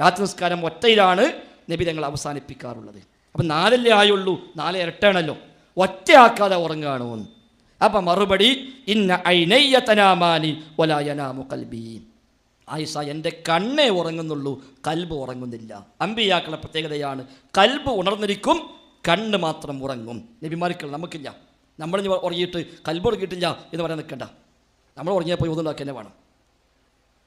രാത്രി നിസ്കാരം ഒറ്റയിലാണ് നബി തങ്ങൾ അവസാനിപ്പിക്കാറുള്ളത്. അപ്പം നാലല്ലേ ആയുള്ളൂ? നാല് ഇരട്ടാണല്ലോ ഒറ്റയാക്കാതെ ഉറങ്ങുകയാണോ എന്ന് അപ്പം മറുപടി ഇന്ന ഐനയ്യ തനാമാനി ഒലായനാമു കൽബി. ആയിഷ എന്റെ കണ്ണേ ഉറങ്ങുന്നുള്ളൂ കൽബ് ഉറങ്ങുന്നില്ല. അമ്പിയാക്കളുടെ പ്രത്യേകതയാണ് കൽബ് ഉണർന്നിരിക്കും കണ്ണ് മാത്രം ഉറങ്ങും. നബിമാർക്കുള്ള നമുക്കില്ല. നമ്മൾ ഉറങ്ങിയിട്ട് കൽബ് ഉറങ്ങിയിട്ടില്ല എന്ന് പറയാൻ നിൽക്കണ്ട. നമ്മൾ ഉറങ്ങിയാൽ പോയി ഒന്നുണ്ടാക്കി തന്നെ വേണം.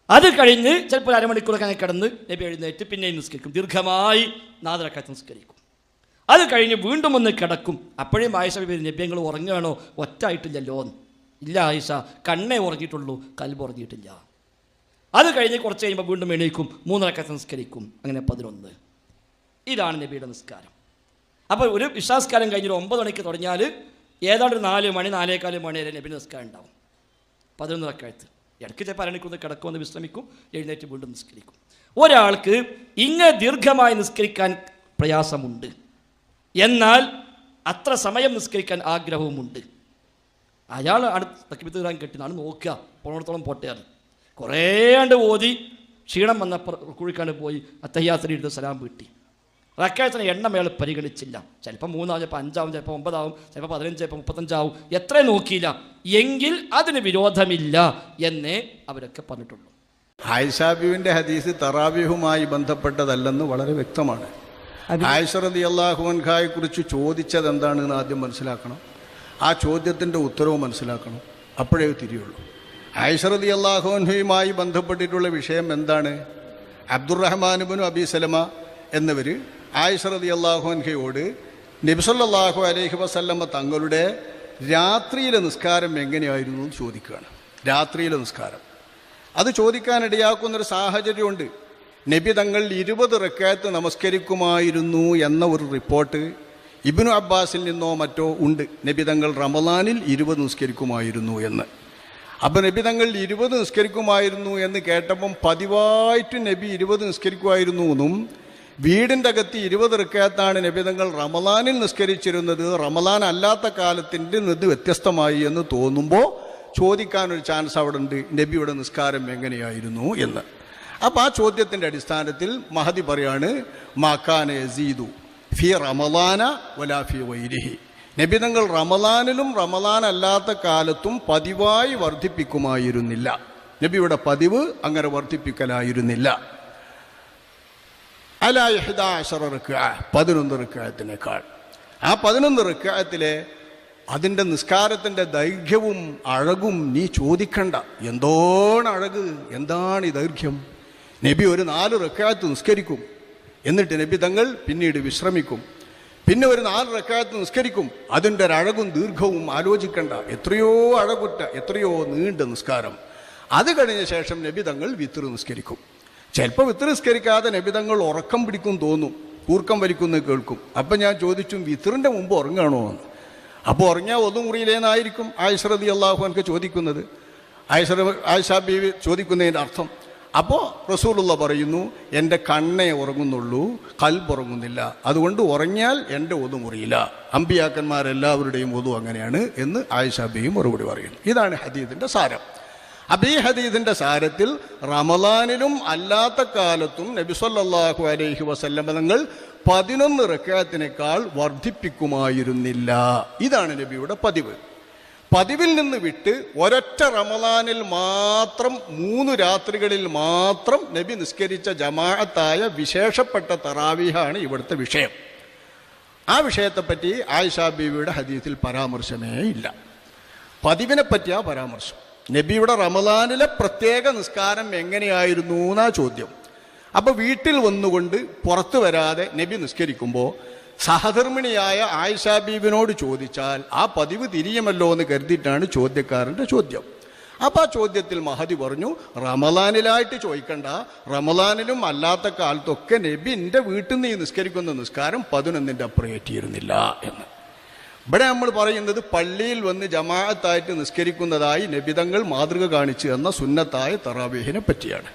അത് കഴിഞ്ഞ് ചിലപ്പോൾ അരമണിക്കൂറൊക്കെ അങ്ങനെ കിടന്ന് നബി എഴുന്നേറ്റ് പിന്നെയും നിസ്കരിക്കും. ദീർഘമായി നാദരക്കാലത്ത് നിസ്കരിക്കും. അത് കഴിഞ്ഞ് വീണ്ടും ഒന്ന് കിടക്കും. അപ്പോഴേ ആയിഷ ബിബി നബി ഉറങ്ങുകയാണോ? ഒറ്റായിട്ടില്ലല്ലോ എന്ന്. ഇല്ല ആയിഷ കണ്ണേ ഉറങ്ങിയിട്ടുള്ളൂ കൽബ് ഉറങ്ങിയിട്ടില്ല. അത് കഴിഞ്ഞ് കുറച്ച് കഴിയുമ്പോൾ വീണ്ടും എണീക്കും മൂന്നരക്കത്ത് നിസ്കരിക്കും. അങ്ങനെ പതിനൊന്ന്. ഇതാണ് നബിയുടെ നിസ്കാരം. അപ്പോൾ ഒരു വിശ്വാസകാലം കഴിഞ്ഞൊരു ഒമ്പത് മണിക്ക് തുടങ്ങിയാൽ ഏതാണ്ട് നാല് മണി നാലേകാൽ മണി വരെ നബി നിസ്കാരം ഉണ്ടാവും. പതിനൊന്ന് റക്കായത്ത് ഇടയ്ക്ക് ചിലപ്പോൾ അരണിക്കൊന്ന് കിടക്കുമെന്ന് വിശ്രമിക്കും എഴുന്നേറ്റ് വീണ്ടും നിസ്കരിക്കും. ഒരാൾക്ക് ഇങ്ങനെ ദീർഘമായി നിസ്കരിക്കാൻ പ്രയാസമുണ്ട്. എന്നാൽ അത്ര സമയം നിസ്കരിക്കാൻ ആഗ്രഹവുമുണ്ട്. അയാൾ അടുത്ത് തരാൻ കെട്ടിനാണ് നോക്കുക. പോണത്തോളം പോട്ടെയാണ് കുറേ ആണ്ട് ഓതി ക്ഷീണം വന്നപ്പോൾ കുഴിക്കാണ്ട് പോയി അത്തയ്യാത്തിന് ഇരുന്ന് സലാം വീട്ടി. റക്കായത്തിന് എണ്ണം അയാൾ പരിഗണിച്ചില്ല. ചിലപ്പോൾ മൂന്നാവും ചിലപ്പോൾ അഞ്ചാവും ചിലപ്പോൾ ഒമ്പതാവും ചിലപ്പോൾ പതിനഞ്ച് ചിലപ്പോൾ മുപ്പത്തഞ്ചാവും. എത്ര നോക്കിയില്ല. എങ്കിൽ അതിന് വിരോധമില്ല എന്നേ അവരൊക്കെ പറഞ്ഞിട്ടുള്ളൂ. ആയിഷാബിവിന്റെ ഹദീസ് തറാവിഹുമായി ബന്ധപ്പെട്ടതല്ലെന്ന് വളരെ വ്യക്തമാണ്. ആയിഷറതി അള്ളാഹുവൻഖായെ കുറിച്ച് ചോദിച്ചത് എന്താണെന്ന് ആദ്യം മനസ്സിലാക്കണം. ആ ചോദ്യത്തിന്റെ ഉത്തരവും മനസ്സിലാക്കണം. അപ്പോഴേ തിരിയുള്ളൂ. ആയിഷറതി അള്ളാഹുവൻഹയുമായി ബന്ധപ്പെട്ടിട്ടുള്ള വിഷയം എന്താണ്? അബ്ദുറഹ്മാനുബിനും അബി സലമ എന്നിവർ ആയിഷറതി അള്ളാഹുവൻഹയോട് നബിസല്ലാഹു അലൈഹി വസല്ലമ്മ തങ്ങളുടെ രാത്രിയിലെ നിസ്കാരം എങ്ങനെയായിരുന്നു എന്ന് ചോദിക്കുകയാണ്. രാത്രിയിലെ നിസ്കാരം. അത് ചോദിക്കാനിടയാക്കുന്നൊരു സാഹചര്യമുണ്ട്. നബി തങ്ങൾ ഇരുപത് റക്കാത്ത് നമസ്കരിക്കുമായിരുന്നു എന്ന ഒരു റിപ്പോർട്ട് ഇബിനു അബ്ബാസിൽ നിന്നോ മറ്റോ ഉണ്ട്. നബി തങ്ങൾ റമദാനിൽ ഇരുപത് നിസ്കരിക്കുമായിരുന്നു എന്ന്. അപ്പോൾ നബി തങ്ങൾ ഇരുപത് നിസ്കരിക്കുമായിരുന്നു എന്ന് കേട്ടപ്പം പതിവായിട്ട് നബി ഇരുപത് നിസ്കരിക്കുമായിരുന്നു എന്നും വീടിന്റെ അകത്ത് ഇരുപത് റിക്കാത്താണ് നബി റമലാനിൽ നിസ്കരിച്ചിരുന്നത്. റമലാൻ അല്ലാത്ത കാലത്തിന്റെ നിന്ന് വ്യത്യസ്തമായി എന്ന് തോന്നുമ്പോൾ ചോദിക്കാനൊരു ചാൻസ് അവിടെ ഉണ്ട് നബിയുടെ നിസ്കാരം എങ്ങനെയായിരുന്നു എന്ന്. അപ്പോൾ ആ ചോദ്യത്തിന്റെ അടിസ്ഥാനത്തിൽ മഹതി പറയാണ് മാക്കാന യസീദു ഫി റമലാന വലാ ഫി വൈരിഹി നബിതങ്ങൾ റമലാനിലും റമലാൻ അല്ലാത്ത കാലത്തും പതിവായി വർദ്ധിപ്പിക്കുമായിരുന്നില്ല. നബിയുടെ പതിവ് അങ്ങനെ വർദ്ധിപ്പിക്കലായിരുന്നില്ല. റിക്ക പതിനൊന്ന് റിക്കായത്തിനേക്കാൾ ആ പതിനൊന്ന് റിക്കായത്തിലെ അതിന്റെ നിസ്കാരത്തിന്റെ ദൈർഘ്യവും അഴകും നീ ചോദിക്കണ്ട. എന്തോണ അഴക്? എന്താണ് ഈ ദൈർഘ്യം? നബി ഒരു നാല് റക്കായത്ത് നിസ്കരിക്കും. എന്നിട്ട് നബി തങ്ങൾ പിന്നീട് വിശ്രമിക്കും. പിന്നെ ഒരു നാല് റക്കായത്ത് നിസ്കരിക്കും. അതിന്റെ അഴകും ദീർഘവും ആലോചിക്കണ്ട. എത്രയോ അഴകുറ്റ എത്രയോ നീണ്ട നിസ്കാരം. അത് കഴിഞ്ഞ ശേഷം നബി തങ്ങൾ വിത്തർ നിസ്കരിക്കും. ചിലപ്പോൾ വിത്തർ നിസ്കരിക്കാതെ നബി തങ്ങൾ ഉറക്കം പിടിക്കും തോന്നും കൂർക്കം വലിക്കുന്ന കേൾക്കും. അപ്പം ഞാൻ ചോദിച്ചു വിത്തറിന്റെ മുമ്പ് ഉറങ്ങണോ എന്ന്. അപ്പോൾ ഉറങ്ങിയാൽ ഒന്നും മുറിയിലേന്നായിരിക്കും ആയിഷറതി അള്ളാഹു എനിക്ക് ചോദിക്കുന്നത്. ആയുഷ ആയിഷ ബീവി ചോദിക്കുന്നതിന്റെ അർത്ഥം അപ്പോൾ റസൂലുള്ള പറയുന്നു എന്റെ കണ്ണേ ഉറങ്ങുന്നുള്ളൂ കൽബ് ഉറങ്ങുന്നില്ല. അതുകൊണ്ട് ഉറങ്ങിയാൽ എന്റെ ഒതു മുറിയില്ല. അമ്പിയാക്കന്മാരെല്ലാവരുടെയും ഒതു അങ്ങനെയാണ് എന്ന് ആയിഷ ബീവി മറുപടി പറയുന്നു. ഇതാണ് ഹദീദിന്റെ സാരം. അപ്പം ഈ ഹദീദിന്റെ സാരത്തിൽ റമലാനിലും അല്ലാത്ത കാലത്തും നബിസല്ലാഹു അലൈഹി വസല്ലം തങ്ങൾ പതിനൊന്ന് റക്കാത്തിനേക്കാൾ വർദ്ധിപ്പിക്കുമായിരുന്നില്ല. ഇതാണ് നബിയുടെ പതിവ്. പതിവിൽ നിന്ന് വിട്ട് ഒരൊറ്റ റമലാനിൽ മാത്രം മൂന്ന് രാത്രികളിൽ മാത്രം നബി നിസ്കരിച്ച ജമാഅത്തായ വിശേഷപ്പെട്ട തറാവീഹാണ് ഇവിടുത്തെ വിഷയം. ആ വിഷയത്തെപ്പറ്റി ആയിഷാ ബീവിയുടെ ഹദീസിൽ പരാമർശമേ ഇല്ല. പതിവിനെ പറ്റിയ പരാമർശം. നബിയുടെ റമദാനിലെ പ്രത്യേക നിസ്കാരം എങ്ങനെയായിരുന്നു എന്നാ ചോദ്യം. അപ്പോൾ വീട്ടിൽ വന്നുകൊണ്ട് പുറത്തു വരാതെ നബി നിസ്കരിക്കുമ്പോൾ സഹധർമ്മിണിയായ ആയിഷാ ബീബിനോട് ചോദിച്ചാൽ ആ പതിവ് തിരിയുമല്ലോ എന്ന് കരുതിയിട്ടാണ് ചോദ്യക്കാരന്റെ ചോദ്യം. അപ്പോൾ ആ ചോദ്യത്തിൽ മഹതി പറഞ്ഞു റമലാനിലായിട്ട് ചോദിക്കണ്ട. റമലാനിലും അല്ലാത്ത കാലത്തൊക്കെ നബി എന്റെ വീട്ടിൽ നിന്ന് ഈ നിസ്കരിക്കുന്ന നിസ്കാരം പതിനൊന്നിന്റെ അപ്പുറം ഏറ്റിയിരുന്നില്ല എന്ന്. ഇവിടെ നമ്മൾ പറയുന്നത് പള്ളിയിൽ വന്ന് ജമാഅത്തായിട്ട് നിസ്കരിക്കുന്നതായി നബിതങ്ങൾ മാതൃക കാണിച്ചു എന്ന സുന്നത്തായ തറാബീഹിനെ പറ്റിയാണ്.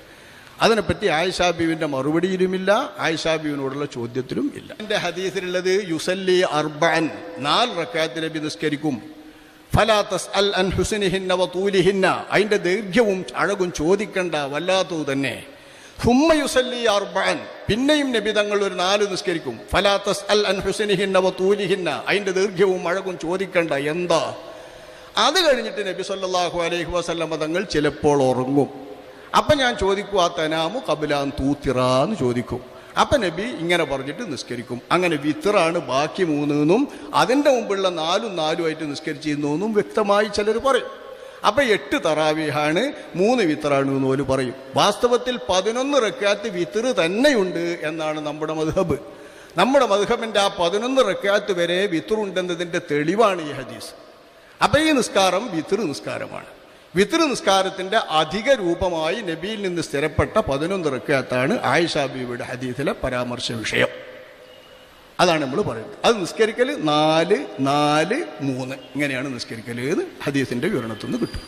അതിനെപ്പറ്റി ആയിഷാബീവിന്റെ മറുപടിയിലുമില്ല ആയിഷാബീവിനോടുള്ള ചോദ്യത്തിലും ഇല്ല. എന്റെ ഹദീസിലുള്ളത് യുസല്ലി അർബൻ നാല് റക്കാത്ത് നബി നിസ്കരിക്കും. ഫലാത്തസ് അൽ അൻ ഹുസനിഹിന്ന വ തൂലിഹിന്ന അതിന്റെ ദൈർഘ്യവും അഴകും ചോദിക്കണ്ട വല്ലാത്തത് തന്നെ. ഹുമ്മ അർബാൻ പിന്നെയും നബി തങ്ങൾ ഒരു നാല് നിസ്കരിക്കും. ഫലാത്തസ് അൽ അൻ ഹുസനിഹിന്ന തൂലിഹിന്ന. അതിന്റെ ദീർഘ്യവും അഴകും ചോദിക്കണ്ട എന്താ? അത് കഴിഞ്ഞിട്ട് നബി സല്ലാഹു അലൈഹി വസല്ലമ തങ്ങൾ ചിലപ്പോൾ ഉറങ്ങും. അപ്പം ഞാൻ ചോദിക്കും ആ തനാമു കബിലാൻ തൂത്തിറാന്ന് ചോദിക്കും. അപ്പം നബി ഇങ്ങനെ പറഞ്ഞിട്ട് നിസ്കരിക്കും. അങ്ങനെ വിത്തറാണ് ബാക്കി മൂന്നെന്നും അതിന്റെ മുമ്പുള്ള നാലും നാലുമായിട്ട് നിസ്കരിച്ചിരുന്നു എന്നും വ്യക്തമായി ചിലർ പറയും. അപ്പൊ എട്ട് തറാവിഹാണ് മൂന്ന് വിത്തറാണ് എന്ന് പോലും പറയും. വാസ്തവത്തിൽ പതിനൊന്ന് റക്കാത്ത് വിത്തറ് തന്നെയുണ്ട് എന്നാണ് നമ്മുടെ മധുഹബ് നമ്മുടെ മധുഹബിന്റെ ആ പതിനൊന്ന് റക്കാത്ത് വരെ വിത്തറുണ്ടെന്നതിന്റെ തെളിവാണ് ഈ ഹദീസ്. അപ്പൊ ഈ നിസ്കാരം വിത്തറ് നിസ്കാരമാണ്. വിത്തറ് നിസ്കാരത്തിന്റെ അധിക രൂപമായി നബിയിൽ നിന്ന് സ്ഥിരപ്പെട്ട പതിനൊന്ന് റക്കാത്താണ് ആയിഷാബിയുടെ ഹദീസിലെ പരാമർശ വിഷയം. അതാണ് നമ്മൾ പറയുന്നത്. അത് നിസ്കരിക്കൽ നാല് നാല് മൂന്ന്. ഇങ്ങനെയാണ് നിസ്കരിക്കൽ എന്ന് ഹദീസിന്റെ വിവരണത്തിൽ നിന്ന് കിട്ടും.